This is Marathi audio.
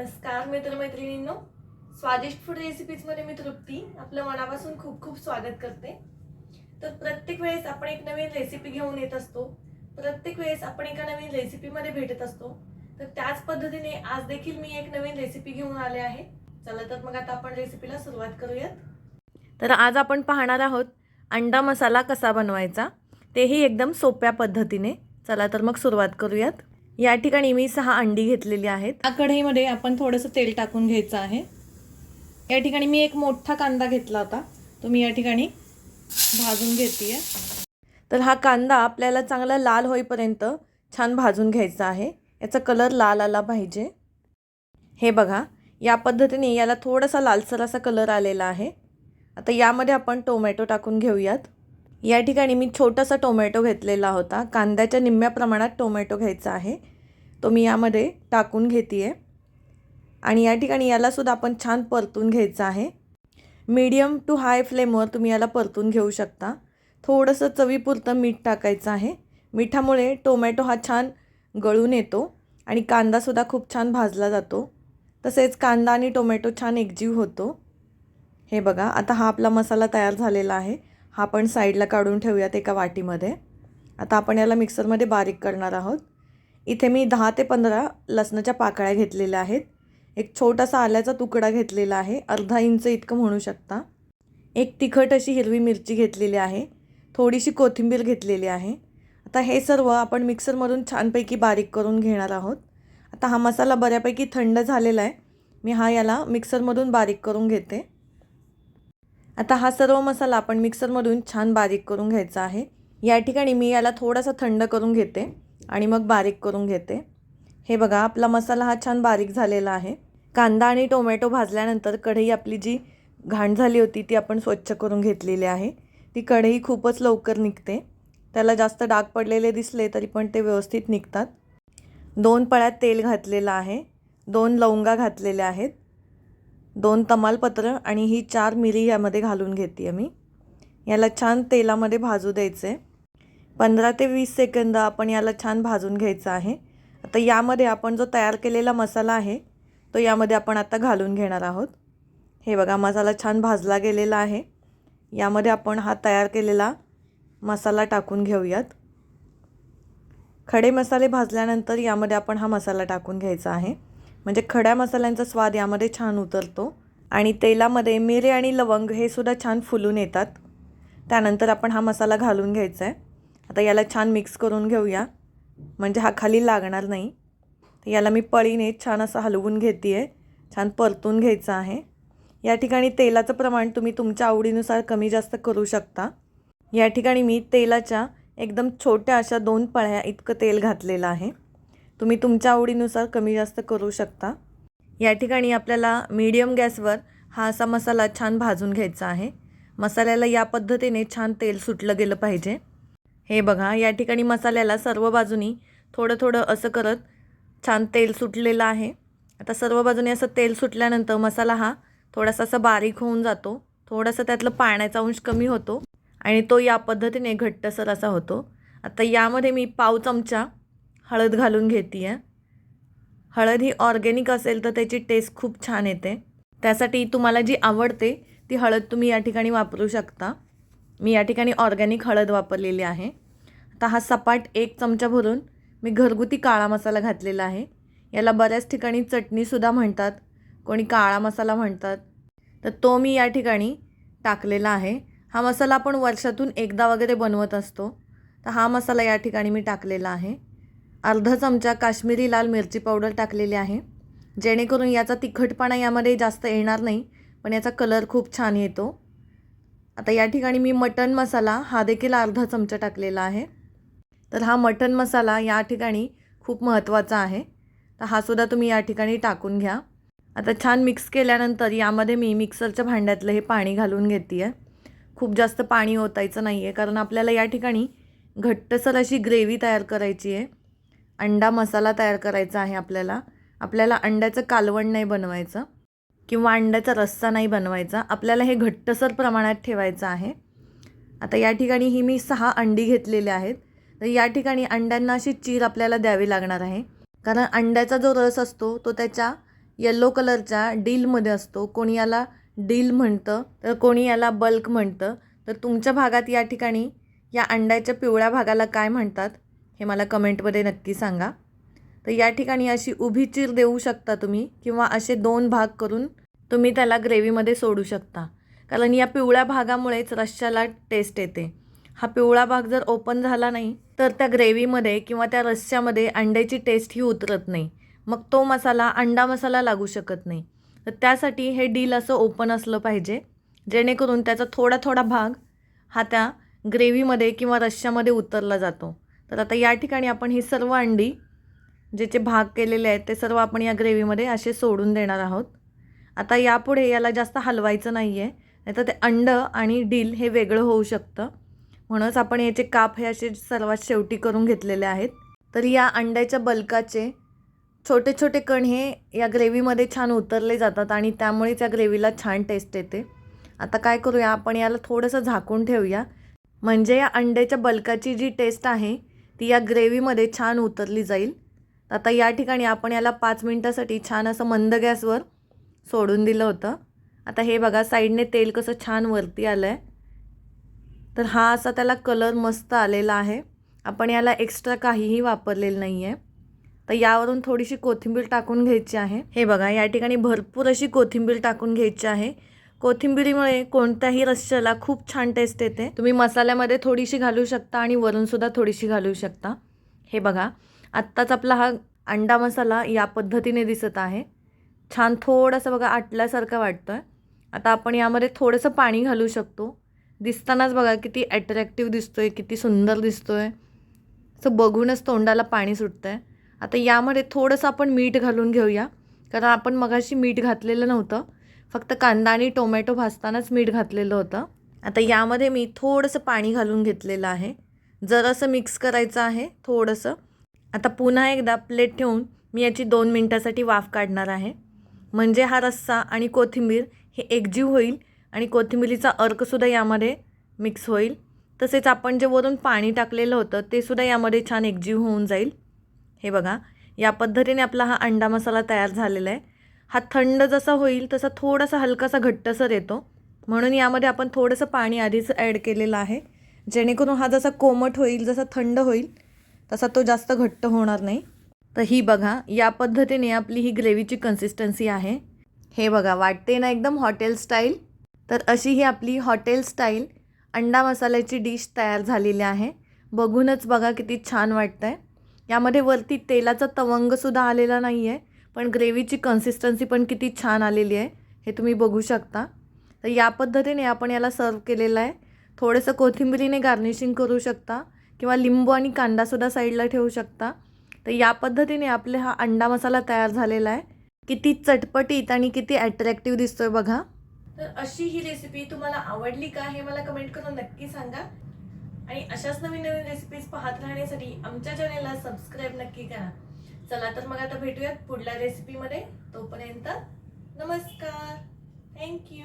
नमस्कार मित्रमैत्रिणींनो. स्वादिष्ट फूड रेसिपीजमध्ये मी तृप्ती. आपलं मनापासून खूप खूप स्वागत करते. तर प्रत्येक वेळेस आपण एक नवीन रेसिपी घेऊन येत असतो. प्रत्येक वेळेस आपण एका नवीन रेसिपीमध्ये भेटत असतो. तर त्याच पद्धतीने आज देखील मी एक नवीन रेसिपी घेऊन आले आहे. चला तर मग आता आपण रेसिपीला सुरुवात करूयात. तर आज आपण पाहणार आहोत अंडा मसाला कसा बनवायचा तेही एकदम सोप्या पद्धतीने. चला तर मग सुरुवात करूयात. या ठिकाणी मी सहा अंडी घेतलेली आहेत. या कढईमध्ये आपण थोडंसं तेल टाकून घ्यायचं आहे. या ठिकाणी मी एक मोठा कांदा घेतला होता. तो मी या ठिकाणी भाजून घेते तर हा कांदा आपल्याला चांगला लाल होईपर्यंत छान भाजून घ्यायचा आहे. याचा कलर लाल आला पाहिजे. हे बघा या पद्धतीने याला थोडासा लालसर असा कलर आलेला आहे. आता यामध्ये आपण टोमॅटो टाकून घेऊयात. या ठिकाणी मी छोटासा टोमॅटो घेतलेला होता. कांद्याच्या निम्म्या प्रमाणात टोमॅटो घ्यायचा आहे. तो मी यामध्ये टाकून घेते आहे आणि या ठिकाणी यालासुद्धा आपण छान परतून घ्यायचं आहे. मीडियम टू हाय फ्लेमवर तुम्ही याला परतून घेऊ शकता. थोडंसं चवीपुरतं मीठ टाकायचं आहे. मिठामुळे टोमॅटो हा छान गळून येतो आणि कांदासुद्धा खूप छान भाजला जातो. तसेच कांदा आणि टोमॅटो छान एकजीव होतो. हे बघा आता हा आपला मसाला तयार झालेला आहे. हा आपण साईडला काढून ठेवूयात एका वाटीमध्ये. आता आपण याला मिक्सरमध्ये बारीक करणार आहोत. इथे मी दहा ते पंधरा लसणाच्या पाकळ्या घेतलेल्या आहेत. एक छोटासा आल्याचा तुकडा घेतलेला आहे. अर्धा इंच इतकं म्हणू शकता. एक तिखट अशी हिरवी मिरची घेतलेली आहे. थोडीशी कोथिंबीर घेतलेली आहे. आता हे सर्व आपण मिक्सरमधून छानपैकी बारीक करून घेणार आहोत. आता हा मसाला बऱ्यापैकी थंड झालेला आहे. मी हा याला मिक्सरमधून बारीक करून घेते. आता हा सर्व मसाला आपण मिक्सरमधून छान बारीक करून घ्यायचा आहे. या ठिकाणी मी याला थोडासा थंड करून घेते. आणि मग बारीक करून घेते. हे बघा आपला मसाला हा छान बारीक झालेला आहे. कांदा आणि टोमॅटो भाजल्यानंतर कढई आपली जी घाण झाली होती ती आपण स्वच्छ करून घेतलेली आहे. ती कढई खूपच लवकर निघते. त्याला जास्त डाग पडलेले दिसले तरी पण ते व्यवस्थित निघतात. दोन पळ्यात तेल घातलेलं आहे. दोन लवंगा घातलेल्या आहेत. दोन तमालपत्र आणि ही चार मिरी यामध्ये घालून घेते मी याला छान तेलामध्ये भाजू द्यायचे. पंधरा ते वीस सेकंद आपण याला छान भाजून घ्यायचं आहे. आता यामध्ये आपण जो तयार केलेला मसाला आहे तो यामध्ये आपण आता घालून घेणार आहोत. हे बघा मसाला छान भाजला गेलेला आहे. यामध्ये आपण हा तयार केलेला मसाला टाकून घेऊयात. खडे मसाले भाजल्यानंतर यामध्ये आपण हा मसाला टाकून घ्यायचा आहे. म्हणजे खड्या मसाल्यांचा स्वाद यामध्ये छान उतरतो. आणि तेलामध्ये मिरे आणि लवंग हे सुद्धा छान फुलून येतात. त्यानंतर आपण हा मसाला घालून घ्यायचा आहे. आता याला छान मिक्स करून घेऊया. म्हणजे हा खाली लागणार नाही. तर याला मी पळीने छान असं हलवून घेते आहे छान परतून घ्यायचं आहे. या ठिकाणी तेलाचं प्रमाण तुम्ही तुमच्या आवडीनुसार कमी जास्त करू शकता. या ठिकाणी मी तेलाच्या एकदम छोट्या अशा दोन पळ्या इतकं तेल घातलेलं आहे. तुम्ही तुमच्या आवडीनुसार कमी जास्त करू शकता. या ठिकाणी आपल्याला मीडियम गॅसवर हा असा मसाला छान भाजून घ्यायचा आहे. मसाल्याला या पद्धतीने छान तेल सुटलं गेलं पाहिजे. हे बघा या ठिकाणी मसाल्याला सर्व बाजूनी थोडं थोडं असं करत छान तेल सुटलेलं आहे. आता सर्व बाजूने असं तेल सुटल्यानंतर मसाला हा थोडासा असा बारीक होऊन जातो. थोडासा त्यातलं पाण्याचा अंश कमी होतो आणि तो या पद्धतीने घट्टसर असा होतो. आता यामध्ये मी पाव चमचा हळद घालून घेते आहे हळद ही ऑर्गॅनिक असेल तर त्याची टेस्ट खूप छान येते. त्यासाठी तुम्हाला जी आवडते ती हळद तुम्ही या ठिकाणी वापरू शकता. मी या ठिकाणी ऑर्गॅनिक हळद वापरलेली आहे. आता हा सपाट एक चमचा भरून मी घरगुती काळा मसाला घातलेला आहे. याला बऱ्याच ठिकाणी चटणीसुद्धा म्हणतात कोणी काळा मसाला म्हणतात. तर तो मी या ठिकाणी टाकलेला आहे. हा मसाला आपण वर्षातून एकदा वगैरे बनवत असतो. तर हा मसाला या ठिकाणी मी टाकलेला आहे. अर्धा चमचा काश्मीरी लाल मिरची पावडर टाकलेली आहे. जेणेकरून याचा तिखटपणा यामध्ये जास्त येणार नाही पण याचा कलर खूप छान येतो. आता या ठिकाणी मी मटन मसाला हा देखील अर्धा चमचा टाकलेला आहे. तर हा मटन मसाला या ठिकाणी खूप महत्त्वाचा आहे. तर हा सुद्धा तुम्ही या ठिकाणी टाकून घ्या. आता छान मिक्स केल्यानंतर यामध्ये मी मिक्सरच्या भांड्यातलं हे पाणी घालून घेते आहे खूप जास्त पाणी ओतायचं नाही आहे कारण आपल्याला या ठिकाणी घट्टसर अशी ग्रेव्ही तयार करायची आहे. अंडा मसाला तयार करायचा आहे आपल्याला. आपल्याला अंड्याचं कालवण नाही बनवायचं. किंवा अंड्याचा रस्सा नाही बनवायचा. आपल्याला हे घट्टसर प्रमाणात ठेवायचं आहे. आता या ठिकाणी ही मी सहा अंडी घेतलेली आहेत. तर या ठिकाणी अंड्यांना अशी चीर आपल्याला द्यावी लागणार आहे. कारण अंड्याचा जो रस असतो तो त्याच्या येल्लो कलरच्या डीलमध्ये असतो. कोणी याला डील म्हणतं तर कोणी याला बल्क म्हणतं. तर तुमच्या भागात या ठिकाणी या अंड्याच्या पिवळ्या भागाला काय म्हणतात हे मला कमेंटमध्ये नक्की सांगा. तर या ठिकाणी अशी उभी चीर देऊ शकता तुम्ही किंवा असे दोन भाग करून तुम्ही त्याला ग्रेव्हीमध्ये सोडू शकता. कारण या पिवळ्या भागामुळेच रश्श्याला टेस्ट येते. हा पिवळा भाग जर ओपन झाला नाही तर त्या ग्रेव्हीमध्ये किंवा त्या रश्श्यामध्ये अंड्याची टेस्ट ही उतरत नाही. मग तो मसाला अंडा मसाला लागू शकत नाही. तर त्यासाठी हे डील असं ओपन असलं पाहिजे जेणेकरून त्याचा थोडा थोडा भाग हा त्या ग्रेव्हीमध्ये किंवा रश्श्यामध्ये उतरला जातो. तर आता या ठिकाणी आपण ही सर्व अंडी जे जे भाग केलेले आहेत ते सर्व आपण या ग्रेव्हीमध्ये असे सोडून देणार आहोत. आता यापुढे याला जास्त हलवायचं नाही आहे नाही तर ते अंडं आणि डील हे वेगळं होऊ शकतं. म्हणूनच आपण याचे काप हे असे सर्वात शेवटी करून घेतलेले आहेत. तर या अंड्याच्या बल्काचे छोटे छोटे कण हे या ग्रेव्हीमध्ये छान उतरले जातात आणि त्यामुळेच या ग्रेव्हीला छान टेस्ट येते. आता काय करूया आपण याला थोडंसं झाकून ठेवूया. म्हणजे या अंड्याच्या बल्काची जी टेस्ट आहे ती या ग्रेव्हीमध्ये छान उतरली जाईल. आता या ठिकाणी आपण याला पाच मिनटासाठी छान असं मंद गॅसवर सोडून दिलं होतं. आता हे बघा साईडने तेल कसं छान वरती आलं आहे तर हा असा त्याला कलर मस्त आलेला आहे. आपण याला एक्स्ट्रा काहीही वापरलेलं नाही आहे तर यावरून थोडीशी कोथिंबीर टाकून घ्यायची आहे. हे बघा या ठिकाणी भरपूर अशी कोथिंबीर टाकून घ्यायची आहे. कोथिंबिरीमुळे कोणत्याही रश्याला खूप छान टेस्ट येते. तुम्ही मसाल्यामध्ये थोडीशी घालू शकता आणि वरूनसुद्धा थोडीशी घालू शकता. हे बघा आत्ताच आपला हा अंडा मसाला या पद्धतीने दिसत आहे. छान थोडंसं बघा आटल्यासारखं वाटतं आहे आता आपण यामध्ये थोडंसं पाणी घालू शकतो. दिसतानाच बघा किती ॲट्रॅक्टिव्ह दिसतो आहे किती सुंदर दिसतो आहे असं बघूनच तोंडाला पाणी सुटतं आहे आता यामध्ये थोडंसं आपण मीठ घालून घेऊया. कारण आपण मगाशी मीठ घातलेलं नव्हतं. फक्त कांदा आणि टोमॅटो भाजतानाच मीठ घातलेलं होतं. आता यामध्ये मी थोडंसं पाणी घालून घेतलेलं आहे. जरासं मिक्स करायचं आहे थोडंसं. आता पुन्हा एकदा प्लेट ठेवून मी याची दोन मिनटासाठी वाफ काढणार आहे. म्हणजे हा रस्सा आणि कोथिंबीर हे एकजीव होईल आणि कोथिंबिरीचा अर्कसुद्धा यामध्ये मिक्स होईल. तसेच आपण जे वरून पाणी टाकलेलं होतं ते सुद्धा यामध्ये छान एकजीव होऊन जाईल. हे बघा या पद्धतीने आपला हा अंडा मसाला तयार झालेला आहे. हा थंड जसा होईल तसा थोडासा हलकासा घट्टसर येतो. म्हणून यामध्ये आपण थोडंसं पाणी आधीच ॲड केलेलं आहे. जेणेकरून हा जसा कोमट होईल जसा थंड होईल तसा तो जास्त घट्ट होणार नाही. तर ही बघा या पद्धतीने आपली ही ग्रेव्हीची कन्सिस्टन्सी आहे. हे बघा वाटते ना एकदम हॉटेल स्टाईल? तर अशी ही आपली हॉटेल स्टाईल अंडा मसाल्याची डिश तयार झालेली आहे. बघूनच बघा किती छान वाटतं आहे यामध्ये वरती तेलाचा तवंगसुद्धा आलेला नाही आहे पण ग्रेव्हीची कन्सिस्टन्सी पण किती छान आलेली आहे. हे तुम्ही बघू शकता. तर या पद्धतीने आपण याला सर्व केलेलं आहे. थोडंसं कोथिंबिरीने गार्निशिंग करू शकता किंवा लिंबू आणि कांदासुद्धा साईडला ठेवू शकता. तर या पद्धतीने आपले हा अंडा मसाला तयार झालेला आहे. किती चटपटीत आणि किती ॲट्रॅक्टिव्ह दिसतोय बघा. तर अशी ही रेसिपी तुम्हाला आवडली का हे मला कमेंट करून नक्की सांगा. आणि अशाच नवीन नवीन रेसिपीज पाहत राहण्यासाठी आमच्या चॅनेलला सबस्क्राईब नक्की करा. चला तर मग आता भेटूयात पुढल्या रेसिपीमध्ये तोपर्यंत नमस्कार. थँक्यू